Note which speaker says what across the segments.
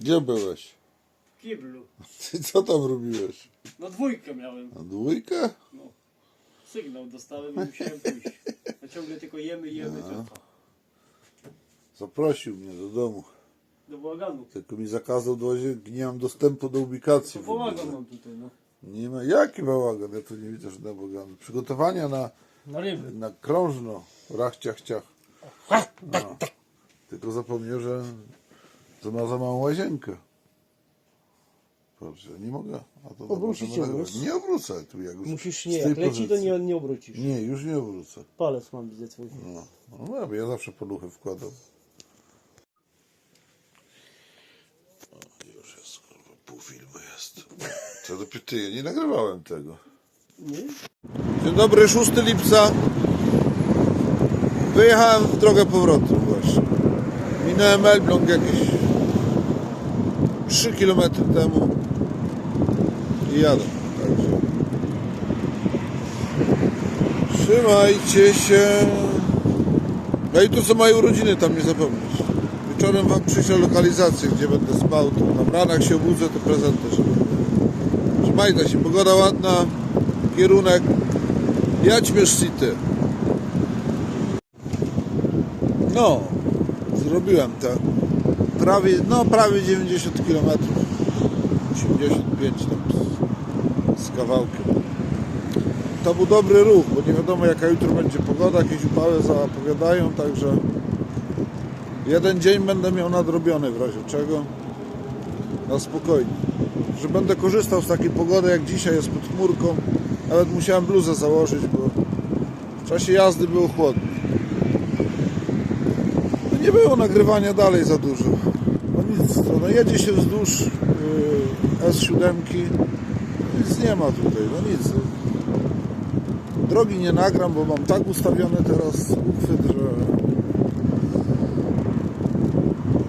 Speaker 1: Gdzie byłeś?
Speaker 2: W kiblu.
Speaker 1: Ty co tam robiłeś?
Speaker 2: No dwójkę miałem.
Speaker 1: Na dwójkę?
Speaker 2: No. Sygnał dostałem i musiałem pójść. A ciągle tylko jemy, jemy, to
Speaker 1: Zaprosił mnie do domu.
Speaker 2: do bałaganu.
Speaker 1: Tylko mi zakazał do łazienki. Nie mam dostępu do ubikacji.
Speaker 2: To
Speaker 1: w ogóle.
Speaker 2: bałagan mam tutaj, no.
Speaker 1: Nie ma. Jaki bałagan? Ja tu nie widzę żadnego bałaganu. Przygotowania na,
Speaker 2: Na ryby.
Speaker 1: na krążno. Rach, ciach, ciach. No. Tylko zapomniał, że to ma za małą łazienkę. Patrz, ja nie mogę. A to
Speaker 3: Obrócić
Speaker 1: zobaczymy.
Speaker 3: się.
Speaker 1: Nie obrócę tu jak już
Speaker 3: Musisz
Speaker 1: z
Speaker 3: nie,
Speaker 1: tej
Speaker 3: jak leci to
Speaker 1: pozycji.
Speaker 3: nie, nie obrócisz.
Speaker 1: Nie, już nie obrócę.
Speaker 3: Palec mam widzę twój.
Speaker 1: No, no ja, ja zawsze poduchy wkładam. O, już jest, kurwa, pół filmu jest. Co dopiero ty, ja nie nagrywałem tego.
Speaker 3: Nie?
Speaker 1: Dzień dobry, 6 lipca. Wyjechałem w drogę powrotną właśnie. Minąłem Elbląg jakieś 3 km temu i jadę. Także. Trzymajcie się. No i tu co mają urodziny, tam nie zapomnieć. Wieczorem wam przyślę lokalizację, gdzie będę spał. To na ranach się obudzę, to prezenty, żeby Trzymajcie się, pogoda ładna, kierunek Jaćmierz City. No, zrobiłem to. Prawie, no prawie 90 km. 85 tam z, z kawałkiem. To był dobry ruch, bo nie wiadomo jaka jutro będzie pogoda, jakieś upały zapowiadają, także jeden dzień będę miał nadrobiony w razie czego. Na spokojnie że będę korzystał z takiej pogody jak dzisiaj jest pod chmurką. Nawet musiałem bluzę założyć, bo w czasie jazdy było chłodno. No nie było nagrywania dalej za dużo. No nic, no jedzie się wzdłuż yy, S7. Nic nie ma tutaj, no nic. No. Drogi nie nagram, bo mam tak ustawiony teraz uchwyt, że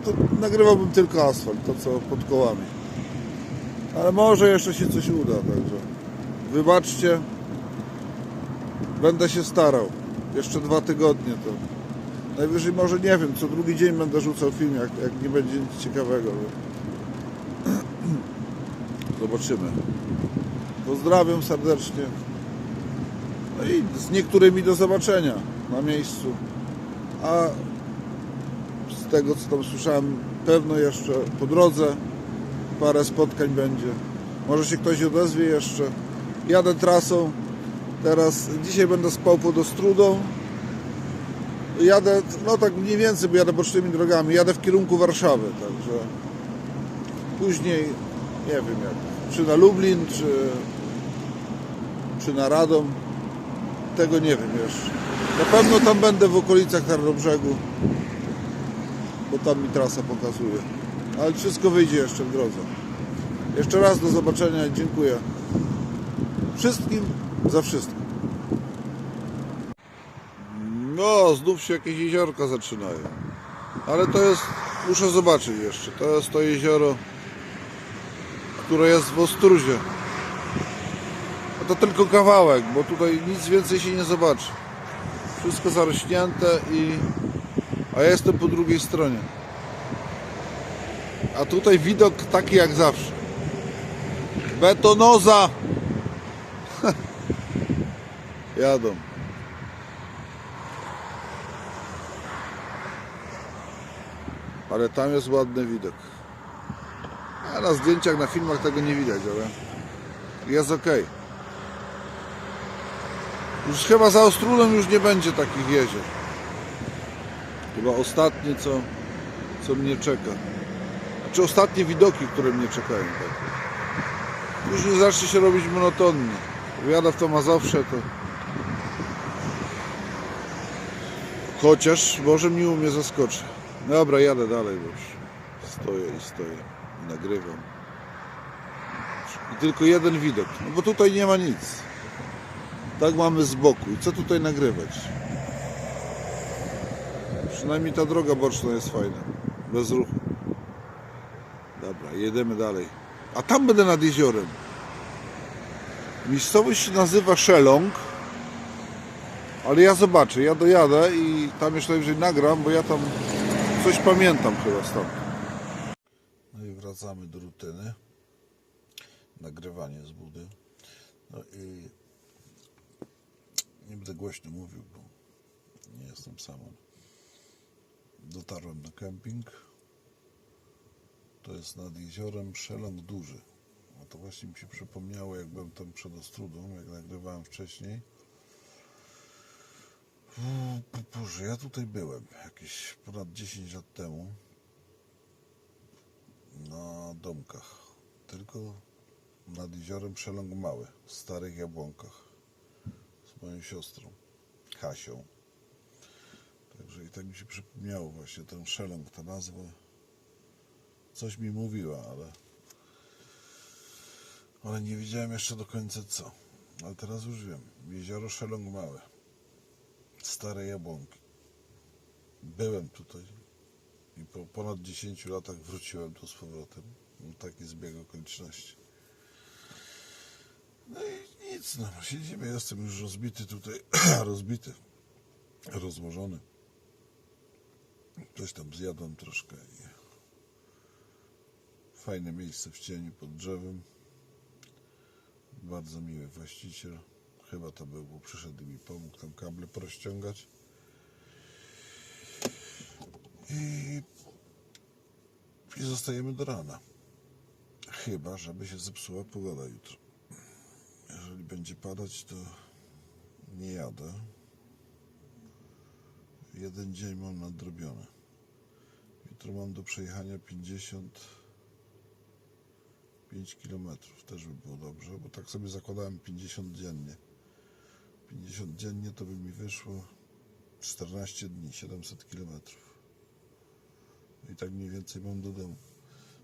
Speaker 1: to nagrywałbym tylko asfalt, to co pod kołami. Ale może jeszcze się coś uda, także wybaczcie. Będę się starał. Jeszcze dwa tygodnie to. Najwyżej może nie wiem, co drugi dzień będę rzucał film, jak, jak nie będzie nic ciekawego. Zobaczymy. Pozdrawiam serdecznie. No i z niektórymi do zobaczenia na miejscu. A z tego co tam słyszałem, pewno jeszcze po drodze parę spotkań będzie. Może się ktoś odezwie jeszcze. Jadę trasą. Teraz dzisiaj będę spał pod Ostrudą. Jadę, no tak mniej więcej, bo jadę bocznymi drogami. Jadę w kierunku Warszawy, także później nie wiem jak. Czy na Lublin, czy, czy na Radom. Tego nie wiem jeszcze. Na pewno tam będę w okolicach Tarnobrzegu, bo tam mi trasa pokazuje ale wszystko wyjdzie jeszcze w drodze. Jeszcze raz do zobaczenia dziękuję wszystkim za wszystko. No, znów się jakieś jeziorka zaczynają. Ale to jest, muszę zobaczyć jeszcze. To jest to jezioro, które jest w Ostruzie. A to tylko kawałek, bo tutaj nic więcej się nie zobaczy. Wszystko zarośnięte i... A ja jestem po drugiej stronie. A tutaj widok taki jak zawsze. Betonoza. Jadą. Ale tam jest ładny widok. A na zdjęciach, na filmach tego nie widać, ale jest ok. Już chyba za Ostrulem już nie będzie takich jezior. Chyba ostatnie co, co mnie czeka czy ostatnie widoki, które mnie czekają. Tak. Już nie zacznie się robić monotonnie. Wyjada w to Mazowsze, to... Chociaż może miło mnie zaskoczy. Dobra, jadę dalej, bo już stoję i stoję i nagrywam. I tylko jeden widok, no bo tutaj nie ma nic. Tak mamy z boku. I co tutaj nagrywać? Przynajmniej ta droga boczna jest fajna. Bez ruchu. Dobra, jedziemy dalej. A tam będę nad jeziorem. Miejscowość się nazywa Szelong. Ale ja zobaczę, ja dojadę i tam jeszcze najwyżej nagram, bo ja tam coś pamiętam chyba stąd. No i wracamy do rutyny. Nagrywanie z budy. No i nie będę głośno mówił, bo nie jestem sam. Dotarłem na kemping. To jest nad jeziorem Szeląg Duży. No to właśnie mi się przypomniało, jak byłem tam przed Ostrudą, jak nagrywałem wcześniej. Boże, ja tutaj byłem jakieś ponad 10 lat temu na domkach. Tylko nad jeziorem Szeląg Mały, w Starych Jabłonkach z moją siostrą, Kasią. Także i tak mi się przypomniało właśnie ten Szeląg, ta nazwa. Coś mi mówiła, ale ale nie wiedziałem jeszcze do końca co. Ale teraz już wiem. Jezioro Szeląg Małe. Stare Jabłonki. Byłem tutaj i po ponad 10 latach wróciłem tu z powrotem. Taki zbieg okoliczności. No i nic, no siedzimy, jestem już rozbity tutaj, rozbity, rozłożony. Coś tam zjadłem troszkę i fajne miejsce w cieniu pod drzewem. Bardzo miły właściciel. Chyba to był, bo przyszedł i mi pomógł tam kable porozciągać. I, I zostajemy do rana. Chyba, żeby się zepsuła pogoda jutro. Jeżeli będzie padać, to nie jadę. Jeden dzień mam nadrobiony. Jutro mam do przejechania 55 km. Też by było dobrze, bo tak sobie zakładałem 50 dziennie. 50 dziennie to by mi wyszło 14 dni, 700 km. I tak mniej więcej mam do domu.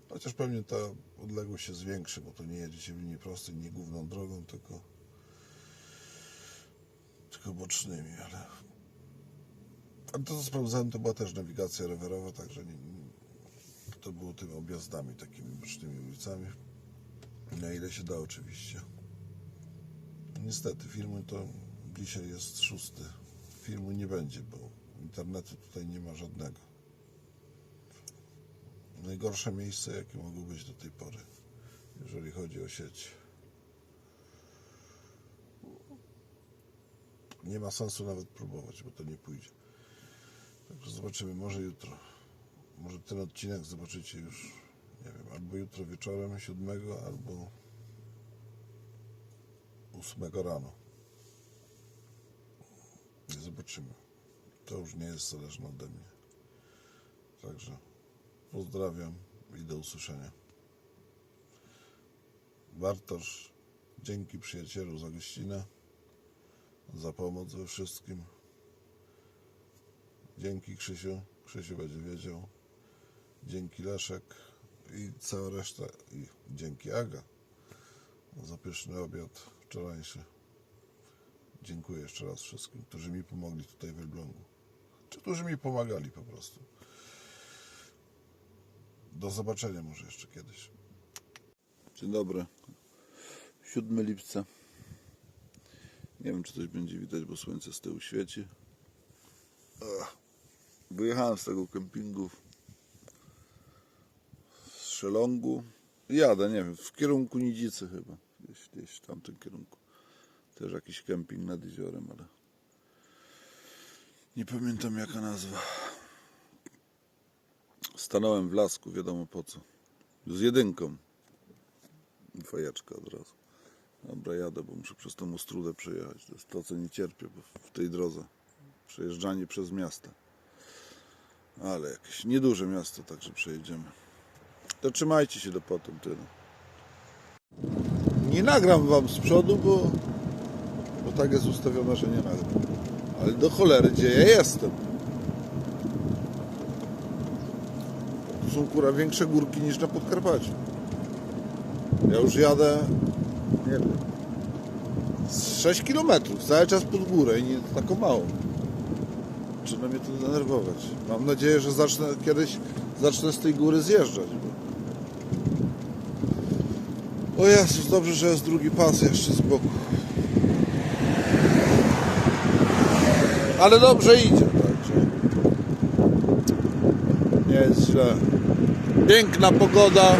Speaker 1: Chociaż pewnie ta odległość się zwiększy, bo to nie jedziecie w linii prostej, nie główną drogą, tylko, tylko bocznymi, ale. A to co sprawdzałem, to była też nawigacja rowerowa, także nie, nie, to było tymi objazdami, takimi bocznymi ulicami. Na ile się da, oczywiście. Niestety, filmu to dzisiaj jest szósty. Filmu nie będzie, bo internetu tutaj nie ma żadnego. Najgorsze miejsce, jakie mogło być do tej pory, jeżeli chodzi o sieć. Nie ma sensu nawet próbować, bo to nie pójdzie. Także zobaczymy, może jutro. Może ten odcinek zobaczycie już, nie wiem, albo jutro wieczorem, siódmego, albo ósmego rano. Zobaczymy. To już nie jest zależne ode mnie. Także pozdrawiam i do usłyszenia. Bartosz, dzięki przyjacielu za gościnę, za pomoc we wszystkim. Dzięki Krzysiu, Krzysiu będzie wiedział. Dzięki Leszek i cała reszta. I dzięki Aga za pyszny obiad wczorajszy. Dziękuję jeszcze raz wszystkim, którzy mi pomogli tutaj w Elblągu. Czy którzy mi pomagali po prostu. Do zobaczenia może jeszcze kiedyś. Dzień dobry. 7 lipca. Nie wiem, czy coś będzie widać, bo słońce z tyłu świeci. Wyjechałem z tego kempingu z Szelongu. Jadę, nie wiem, w kierunku Nidzicy chyba. Gdzieś, gdzieś w tamtym kierunku. Też jakiś kemping nad jeziorem, ale nie pamiętam jaka nazwa. Stanąłem w lasku, wiadomo po co. Z jedynką. Fajeczka od razu. Dobra, jadę, bo muszę przez tą Ostrudę przejechać. To jest to, co nie cierpię w tej drodze. Przejeżdżanie przez miasta. Ale jakieś nieduże miasto, także przejedziemy. To trzymajcie się do potem, tyle. Nie nagram wam z przodu, bo, bo tak jest ustawione, że nie nagram. Ale do cholery, gdzie ja jestem? Tu są kura większe górki niż na Podkarpaciu. Ja już jadę, nie wiem, z 6 km, cały czas pod górę i nie taką małą. Zaczyna mnie to denerwować. Mam nadzieję, że zacznę kiedyś zacznę z tej góry zjeżdżać. Bo... O Jezus, dobrze, że jest drugi pas jeszcze z boku. Ale dobrze idzie, także nie jest źle. Piękna pogoda.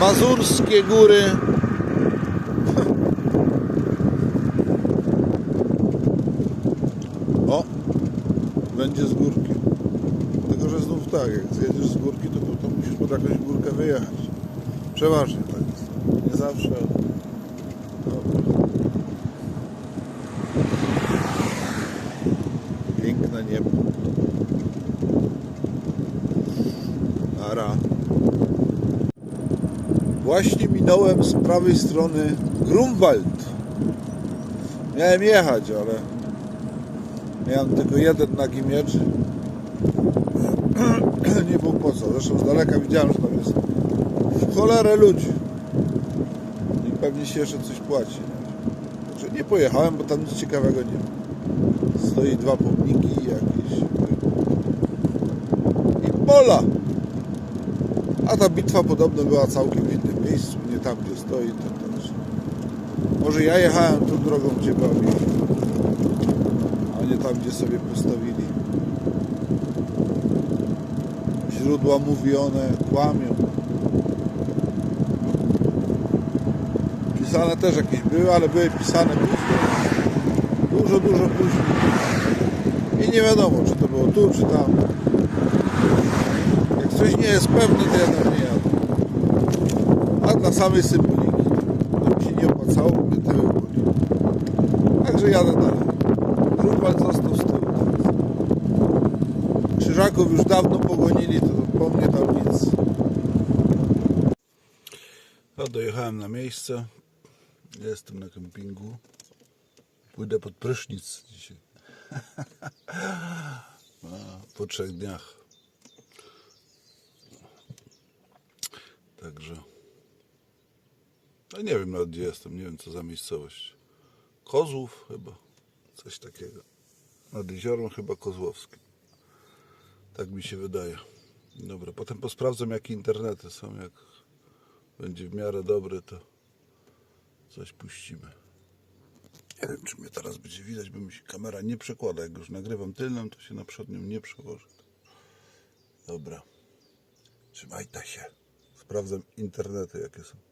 Speaker 1: Mazurskie góry. O, będzie z górki. Tylko, że znów tak, jak zjedziesz z górki, to potem musisz pod jakąś górkę wyjechać. Przeważnie tak jest. Nie zawsze. ale- Dobra. Właśnie minąłem z prawej strony Grunwald. Miałem jechać, ale miałem tylko jeden nagi miecz. Nie było po co. Zresztą z daleka widziałem, że tam jest w cholerę ludzi. I pewnie się jeszcze coś płaci. Także nie pojechałem, bo tam nic ciekawego nie ma. Stoi dwa pomniki jakieś. I pola. A ta bitwa podobno była całkiem w innym miejscu, nie tam gdzie stoi. To też. Może ja jechałem tą drogą, gdzie była a nie tam, gdzie sobie postawili. Źródła mówione kłamią. Pisane też jakieś były, ale były pisane później. Dużo, dużo później. I nie wiadomo, czy to było tu, czy tam. Jak coś nie jest pewne, to ja tam nie jadę. A dla samej symboliki. To mi się nie opłacało, bo mnie. Także jadę dalej. Grunwald został z tyłu. Krzyżaków już dawno pogonili, to po mnie tam nic. No, dojechałem na miejsce. Jestem na kempingu. Pójdę pod prysznic dzisiaj. Po trzech dniach. Także. No nie wiem nawet gdzie jestem, nie wiem co za miejscowość. Kozłów chyba. Coś takiego. Nad jeziorem chyba Kozłowskim. Tak mi się wydaje. Dobra, potem posprawdzam jakie internety są. Jak będzie w miarę dobry, to coś puścimy. Nie wiem, czy mnie teraz będzie widać, bo mi się kamera nie przekłada. Jak już nagrywam tylną, to się na przodnią nie przełoży. Dobra. Trzymajcie się. Sprawdzam internety, jakie są.